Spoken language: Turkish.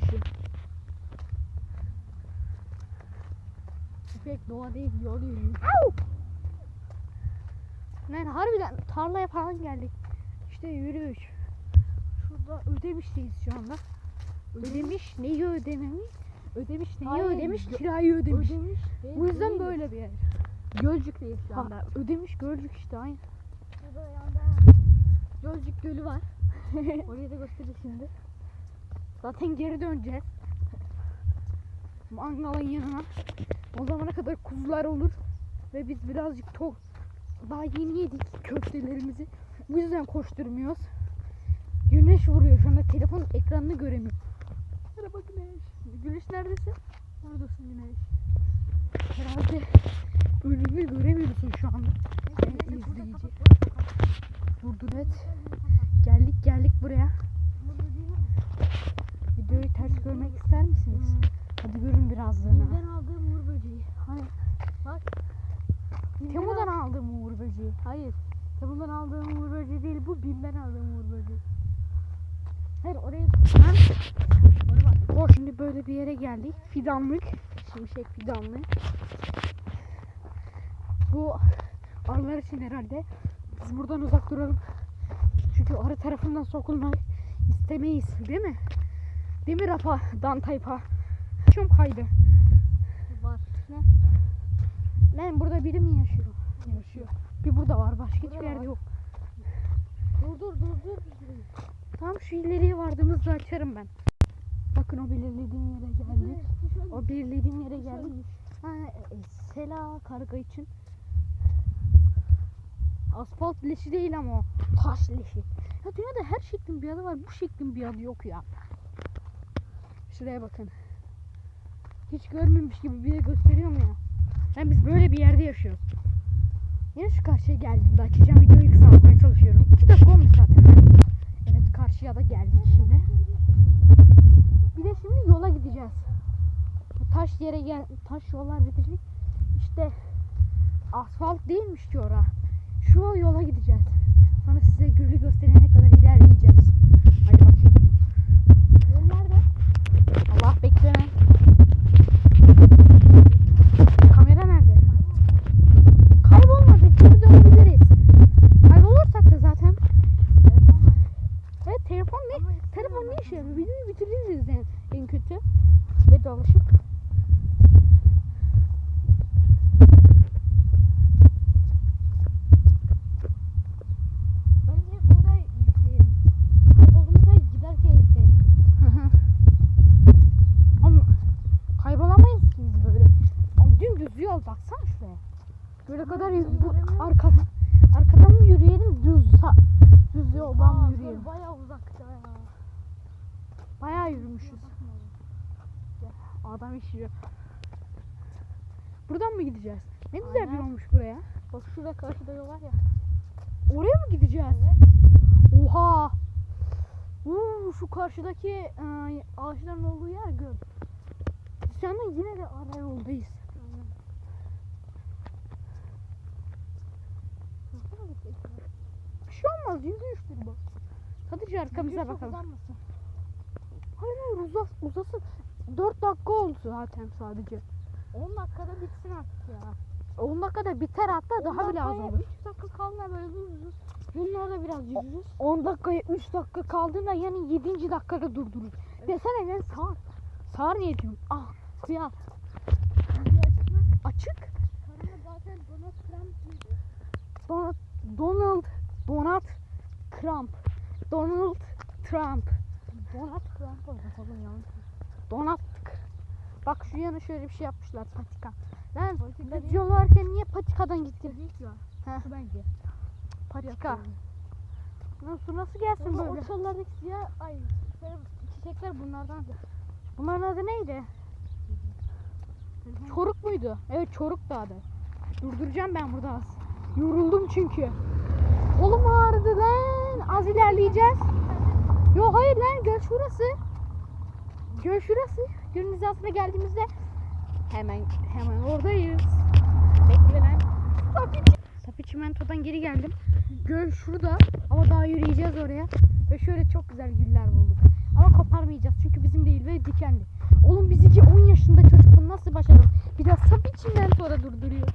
yaşıyor. Köpek doğa değil yol yürüyor. Lan harbiden tarlaya falan geldik. İşte yürüyüş. Şurada ödemişteyiz şu anda. Ödemiş neyi ödememiş? Ödemiş neyi Hayır, ödemiş? Kirayı ödemiş. Ödemiş. Bu yüzden böyle bir yer. Gölcük'teyiz şu Ha, anda. ödemiş Gölcük işte aynı. Gölcük Gölü var. Orayı da göstereceğiz şimdi. Zaten geri döneceğiz. Mangalın yanına. O zamana kadar kuzular olur. Ve biz birazcık tok. Daha yeni yedik köftelerimizi. Bu yüzden koşturmuyoruz. Güneş vuruyor şu anda telefonun ekranını göremiyorum. Merhaba Güneş. Güneş neredesin? Oradasın Güneş. Herhalde önünü göremiyorsun şu anda. Sen izleyici. Durdur et. Videoyu ters görmek ister misiniz? Hadi görün birazlığına. Bizden aldığım uğur böceği. Hani Bak. Temu'dan aldığım uğur böceği. Hayır. Temu'dan aldığım uğur böceği değil bu. Bim'den aldığım uğur böceği. Hayır orayı Ben o şimdi böyle bir yere geldik. Fidanlık. Şimşek fidanlığı. Bu arılar için herhalde. Biz buradan uzak duralım. Çünkü arı tarafından sokulmak istemeyiz. Değil mi? Değil mi Rafa? Dan tayfa. Şum kaydı. var. Lan burada biri mi yaşıyor? Yaşıyor. Bir burada var. Başka Burada hiçbir var. yerde yok. Dur dur dur dur. Tam şu ileriye vardığımızda açarım ben. Bakın o belirlediğim yere geldi. O belirlediğim yere geldi. Ha, e, sela karga için. Asfalt leşi değil ama o. Taş leşi. Ya dünyada her şeklin bir adı var. Bu şeklin bir adı yok ya. Şuraya bakın. Hiç görmemiş gibi bir de gösteriyorum ya. Ben biz böyle bir yerde yaşıyoruz. Yine şu karşıya geldiğimde açacağım videoyu kısaltmaya çalışıyorum. 2 dakika olmuş zaten. Evet karşıya da geldik şimdi. Bir de şimdi yola gideceğiz. Bu Taş yere gel, taş yollar bitecek. İşte asfalt değilmiş ki ora. Şu yola gideceğiz. Sonra size gölü gösterene kadar ilerleyeceğiz. Hadi bakayım. Yol nerede? Allah bekleme. Kamera nerede? Kaybolmadık. Geri dönebiliriz. Kaybolursak da zaten. Evet telefon ne? Telefon ne işe yarıyor? Videoyu bitiririz en, en kötü. Ve dolaşıp. Bence burada yükleyelim. Kaybolduğumuzda giderken yükleyelim. Ama kaybolamayız ki biz böyle. Ama Dümdüz yol baksana şuraya. Düz bu yürüyelim. arkadan mı yürüyelim düz düz yoldan mı yürüyelim? Bayağı uzakta ya. Bayağı yürümüşüz. Adam işiyor. Buradan mı gideceğiz? Ne güzel bir Aynen. olmuş buraya. Bak şurada karşıda yol var ya. Oraya mı gideceğiz? Oha! Uuu şu karşıdaki e, ağaçların olduğu yer göl. Anda yine de ara yoldayız. Bir şey olmaz yürüyüştür bu. Sadece arkamıza bakalım. Hayır hayır uzas, uzasın. 4 dakika oldu zaten sadece. 10 dakikada bitsin artık ya. 10 dakikada biter hatta daha bile az olur. 3 dakika kalma böyle dururuz. Yolun orada biraz yürürüz. 10 dakikaya 3 dakika kaldığında yani 7. dakikada durdurur. Desene lan sağır. Sağır niye diyorum? Ah. Video açık mı? Açık. Karımda zaten Donald Trump diyordu. Donald, Donald, Donald Trump. Donald Trump. Donald Trump oldu oğlum yanlış. Donald. Bak şu yana şöyle bir şey yapmışlar patika. Lan biz yol varken niye patikadan gittin? Değil ki. Şu bence. Patika. Nasıl nasıl gelsin Ama böyle? o çallardaki siyah ay çiçekler bunlardan. Bunların adı neydi? Çoruk muydu? Evet Çoruk da adı. Durduracağım ben burada az. Yoruldum çünkü. Kolum ağrıdı lan. Az ilerleyeceğiz. Yok hayır lan göl şurası. Göl şurası. Gölün hizasına geldiğimizde hemen hemen oradayız. Bekle lan. Tabii çimentodan geri geldim. Göl şurada ama daha yürüyeceğiz oraya. Ve şöyle çok güzel güller bulduk. Ama koparmayacağız çünkü bizim değil ve dikenli. Oğlum biz iki 10 yaşında çocuk nasıl başaralım? Bir daha Safi Çimento'da durduruyor.